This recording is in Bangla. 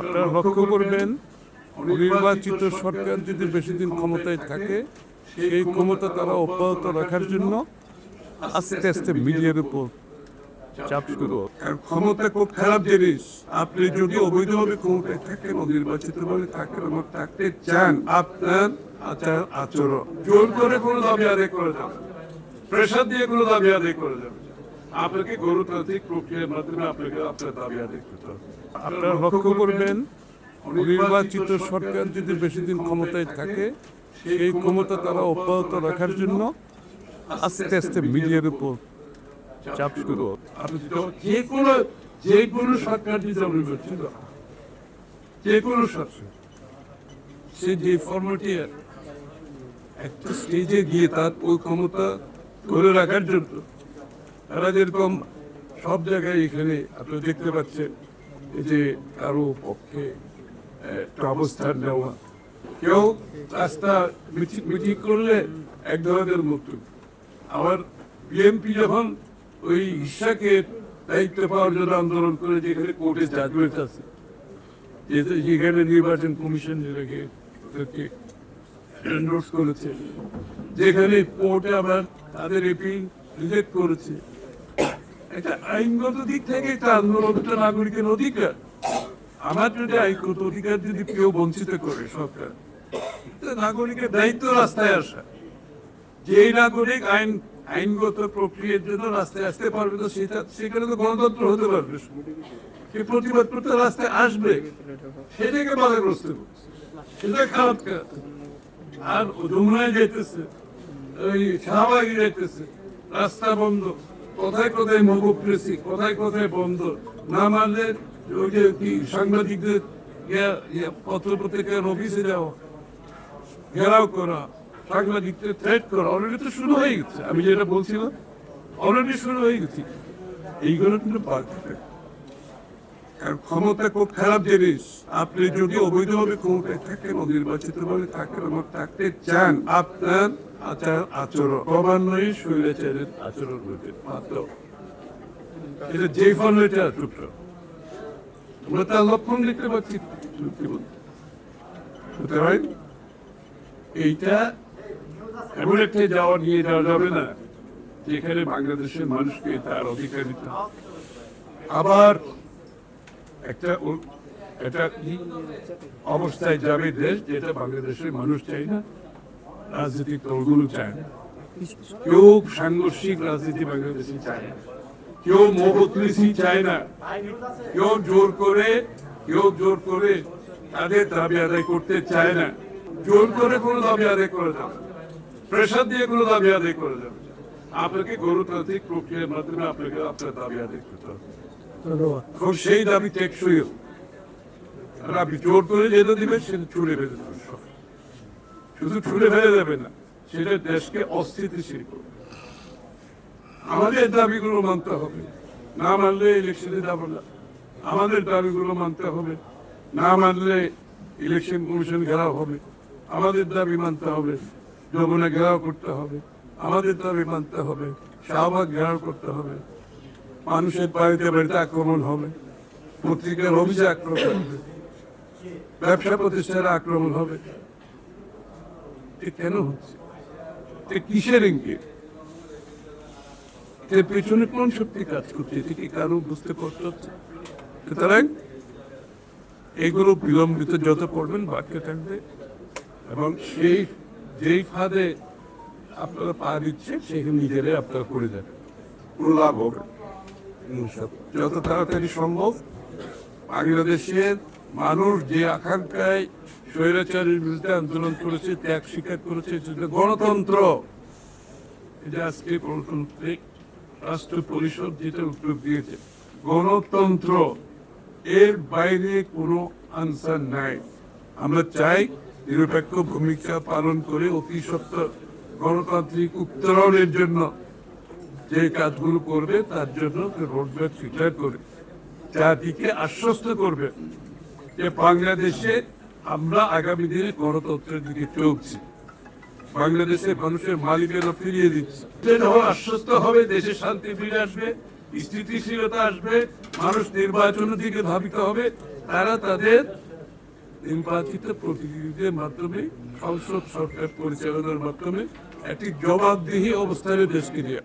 আপনারা লক্ষ্য করবেন নির্বাচিত সরকার যদি বেশি দিন ক্ষমতায় থাকে, সেই ক্ষমতা তারা অব্যাহত রাখার জন্য আস্তে আস্তে মিডিয়ার উপর চাপ শুরু ক্ষমতা খুব খারাপ জিনিস আপনি যদি অবৈধভাবে ক্ষমতায় থাকেন অনির্বাচিত ভাবে থাকেন এবং থাকতে চান, আপনার আচার আচরণ জোর করে কোনো দাবি আদায় করা যাবে। প্রেশার দিয়ে কোনো দাবি আদায় করা যাবে। আপনাকে গণতান্ত্রিক প্রক্রিয়ার মাধ্যমে আপনাকে আপনার দাবি আদায় করতে হবে আপনারা লক্ষ্য করবেন নির্বাচিত সরকার যদি বেশি দিন ক্ষমতায় থাকে সেই ক্ষমতা তারা অব্যাহত রাখার জন্য আস্তে আস্তে মিডিয়ার উপর চাপ শুরু যে কোনো যে কোনো সরকার নির্বাচিত হয়, যে কোনো সরকার সে যে ফর্মেটে একটা স্টেজে গিয়ে তার ওই ক্ষমতা ধরে রাখার জন্য তারা যেরকম সব জায়গায় এখানে আপনি দেখতে পাচ্ছেন যে কারও পক্ষে একটা অবস্থান নেওয়া। কেউ রাস্তা মিছিল করলে এক ধরনের মুক্ত আবার বিএনপি যখন ওই ইশাকে দায়িত্ব পাওয়ার জন্য আন্দোলন করে, যেখানে কোর্টে জাজমেন্ট আছে যেখানে নির্বাচন কমিশন ওদেরকে করেছে, যেখানে কোর্টে আবার তাদের এপি রিজেক্ট করেছে একটা আইনগত দিক থেকে একটা আন্দোলন নাগরিকের অধিকার। আমার যদি আইনগত অধিকার যদি কেউ বঞ্চিত করে সরকার নাগরিকের দায়িত্ব রাস্তায় আসা। যেই নাগরিক আইন, আইনগত প্রক্রিয়ার জন্য রাস্তায় আসতে পারবে তো সেটা, সেখানে তো গণতন্ত্র হতে পারবে। সে প্রতিবাদ করতে রাস্তায় আসবে, সেটাকে বাধাগ্রস্ত করছে। সেটা খারাপ কাজ। আর যমুনায় যেতেছে ওই শাহবাগে যেতেছে রাস্তা বন্ধ। কোথায় কোথায় মহুপ্রেসি কোথায় কোথায় বন্ধ না মানলে ওই যে কি সাংবাদিকদের পত্র পত্রিকার অফিসে যাওয়া, ঘেরাও করা, সাংবাদিকদের থ্রেট করা অলরেডি তো শুরু হয়ে গেছে। আমি যেটা বলছিলাম অলরেডি শুরু হয়ে গেছে। এইগুলো কিন্তু বাদ ক্ষমতা খুব খারাপ জিনিস। আপনি যদি অবৈধভাবে ক্ষমতায় থাকেন অনির্বাচিত ভাবে থাকেন এবং থাকতে চান, আপনার আচার আচরণ ক্রমান্বয়ে শৈলাচারের আচরণ হতে মাত্র এটা যে ফর্মেটে টুকরো আমরা তার লক্ষণ দেখতে পাচ্ছি কি বলতে। এইটা এমন একটা যাওয়া নিয়ে যাওয়া যাবে না, যেখানে বাংলাদেশের মানুষকে তার অধিকার দিতে। আবার একটা একটা অবস্থায় যাবে দেশ যেটা বাংলাদেশের মানুষ চাই না রাজনৈতিক দলগুলো চায় না। কেউ সাংঘর্ষিক রাজনীতি বাংলাদেশে চায় না। কেউ মহত্রিসি চায় না। কেউ জোর করে কেউ জোর করে তাদের দাবি আদায় করতে চায় না। জোর করে কোনো দাবি আদায় করা যাবে প্রেশার দিয়ে কোনো দাবি আদায় করা যাবে আপনাকে গণতান্ত্রিক প্রক্রিয়ার মাধ্যমে আপনাকে আপনার দাবি আদায় করতে হবে। সেই দাবি টেকসই হোক। আপনি জোর করে যেটা দিবেন সেটা দেবেন সব। শুধু ছুড়ে ফেলে দেবে না সেটা দেশকে অস্থিতিশীল করবে। আমাদের দাবিগুলো মানতে হবে। না মানলে ইলেকশনে যাব না। আমাদের দাবিগুলো মানতে হবে। না মানলে ইলেকশন কমিশন ঘেরাও হবে। আমাদের দাবি মানতে হবে। যমুনা ঘেরাও করতে হবে। আমাদের দাবি মানতে হবে। শাহবাগ ঘেরাও করতে হবে। মানুষের বাড়িতে বাড়িতে আক্রমণ হবে। পত্রিকার অভিযোগ আক্রমণ হবে। ব্যবসা প্রতিষ্ঠানে আক্রমণ হবে। এ কেন হচ্ছে? এ কিসের ইঙ্গিত? এর পেছনে কোন শক্তি কাজ করছে? এটি কি কারও বুঝতে কষ্ট হচ্ছে সুতরাং এইগুলো বিলম্বিত যত পড়বেন বাক্যে থাকবে। এবং সেই, যেই ফাঁদে আপনারা পা দিচ্ছে সেখানে নিজেরাই আপনারা করে কোনো লাভ হবে যত তাড়াতাড়ি সম্ভব, বাংলাদেশের মানুষ যে আকাঙ্ক্ষায় স্বৈরাচারের বিরুদ্ধে আন্দোলন করেছে, ত্যাগ স্বীকার করেছে গণতন্ত্র। এটা আজকে গণতান্ত্রিক রাষ্ট্র পরিষদ যেটা উত্তর দিয়েছে। গণতন্ত্র, এর বাইরে কোনো আনসার নাই। আমরা চাই নিরপেক্ষ ভূমিকা পালন করে অতি সত্তর গণতান্ত্রিক উত্তরণের জন্য যে কাজগুলো করবে, তার জন্য রোডম্যাপ স্বীকার করে। জাতিকে আশ্বস্ত করবে। যে বাংলাদেশে আমরা আগামী দিনে গণতন্ত্রের দিকে চলছি। বাংলাদেশের মানুষের মালিকেরা ফিরিয়ে দিচ্ছে। আশ্বস্ত হবে, দেশে শান্তি ফিরে আসবে, স্থিতিশীলতা আসবে, মানুষ নির্বাচনের দিকে ধাবিত হবে, তারা তাদের নির্বাচিত প্রতিনিধিদের মাধ্যমে, সংসদ সরকার পরিচালনার মাধ্যমে একটি জবাবদিহি অবস্থানে দেশকে নিয়ে